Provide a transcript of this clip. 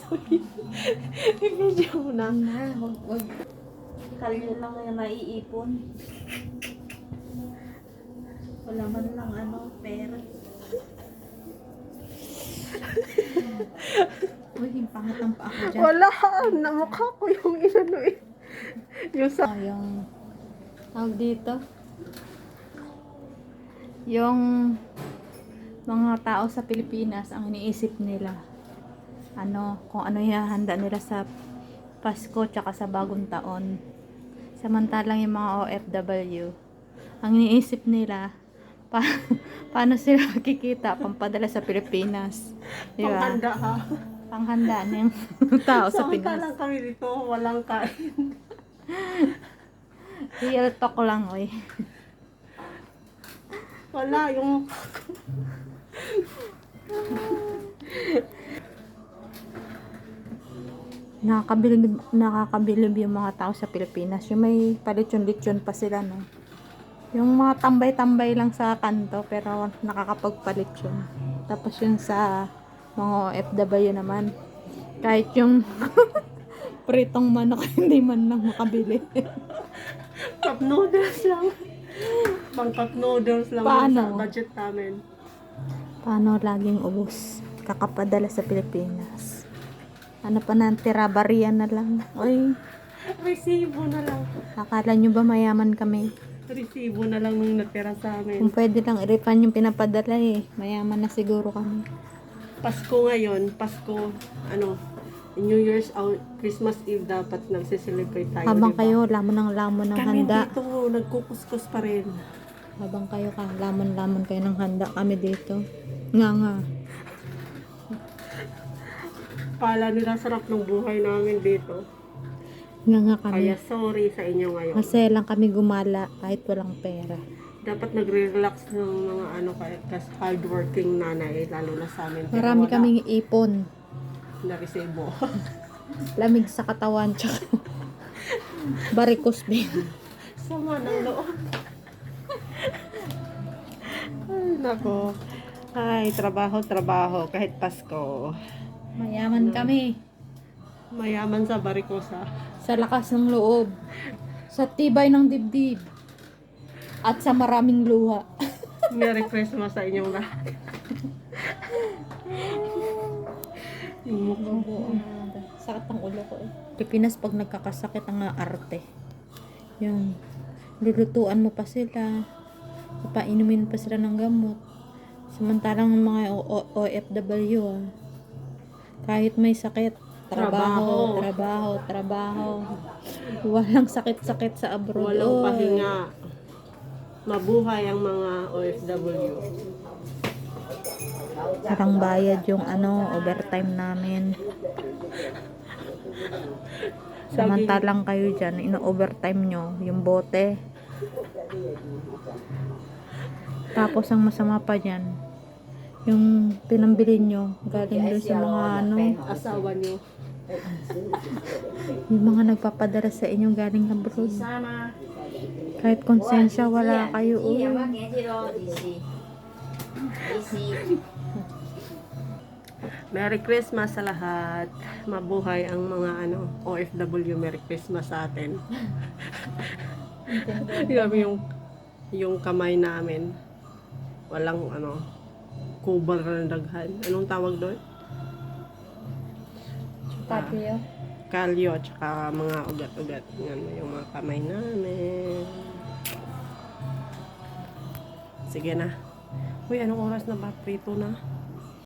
Sorry. I-video mo na. Na, wag, wag. Kalyo lang yung naiipon. Wala man lang ano, pera. Uy, yung pangat ang paa ko dyan. Wala. Namukha ko yung inano eh. Yung sa... Ah, yung tawag dito yung mga tao sa Pilipinas ang iniisip nila ano kung ano yung handa nila sa Pasko tsaka sa bagong taon. Samantalang yung mga OFW ang iniisip nila pa paano sila makikita? Pampadala sa Pilipinas. Di ba? Panghanda ha. panghanda ng tao sa Pinas. Samantalang kami dito, walang kain. real talk lang oy. Wala yung... nakakabilib, nakakabilib yung mga tao sa Pilipinas. Yung may palitsyon-litsyon pa sila, no? Yung mga tambay-tambay lang sa kanto, pero nakakapagpalitsyon. Tapos yung sa mga OFW naman, kahit yung pritong manok, hindi man lang makabili. Cup noodles lang. Pang cup noodles lang Paano? sa budget namin. Paano laging ubos? Kakapadala sa Pilipinas. Ano pa na, tirabarian na lang. Oy, Resibo na lang. akala nyo ba mayaman kami? Resibo na lang nung natira sa amin. Kung pwede lang i-refund yung pinapadala eh. Mayaman na siguro kami. Pasko ngayon, Pasko, ano, New Year's out, Christmas Eve dapat nagsiselebrate tayo, Habang di ba? kayo, lamon ng lamon ng Kami handa. dito, nagkukuskus pa rin. Habang kayo ka, lamon-lamon kayo ng handa. Kami dito. Nga nga. Pala nila sarap ng buhay namin dito. Nga nga kami. Kaya sorry sa inyo ngayon. Masaya lang kami gumala kahit walang pera. Dapat nagre-relax ng mga ano kaya kas hardworking nanay, lalo na sa amin. Marami wala kaming ipon. na resibo. Lamig sa katawan. Tsaka barikos din. Sama ng loob. Ay, nako. Ay, trabaho, trabaho. Kahit Pasko. Mayaman kami. Mayaman sa barikosa. Sa lakas ng loob. Sa tibay ng dibdib. At sa maraming luha. Merry Christmas sa inyong lahat. Yung mukha ko. Sakit ang ulo ko eh. Pilipinas pag nagkakasakit ang arte. Yung lulutuan mo pa sila. Papainumin pa sila ng gamot. Samantalang mga O- O- OFW ah. Kahit may sakit, trabaho, trabaho, trabaho. Walang sakit-sakit sa abroad. Walang Oy. pahinga. Mabuhay ang mga OFW. Parang bayad yung ano, overtime namin. Samantalang kayo dyan, ino-overtime nyo yung bote. Tapos ang masama pa dyan, yung pinambili nyo, galing doon sa mga ano, Asawa niyo. yung mga nagpapadala sa inyo galing abroad. Kahit konsensya, wala kayo. Uy. Merry Christmas sa lahat. Mabuhay ang mga ano OFW. Merry Christmas sa atin. Grabe yung yung kamay namin. Walang ano kubar na daghan. Anong tawag doon? Patio. Kalyo tsaka mga ugat-ugat. Yan yung mga kamay namin. Sige na. Uy, anong oras na ba? Prito na.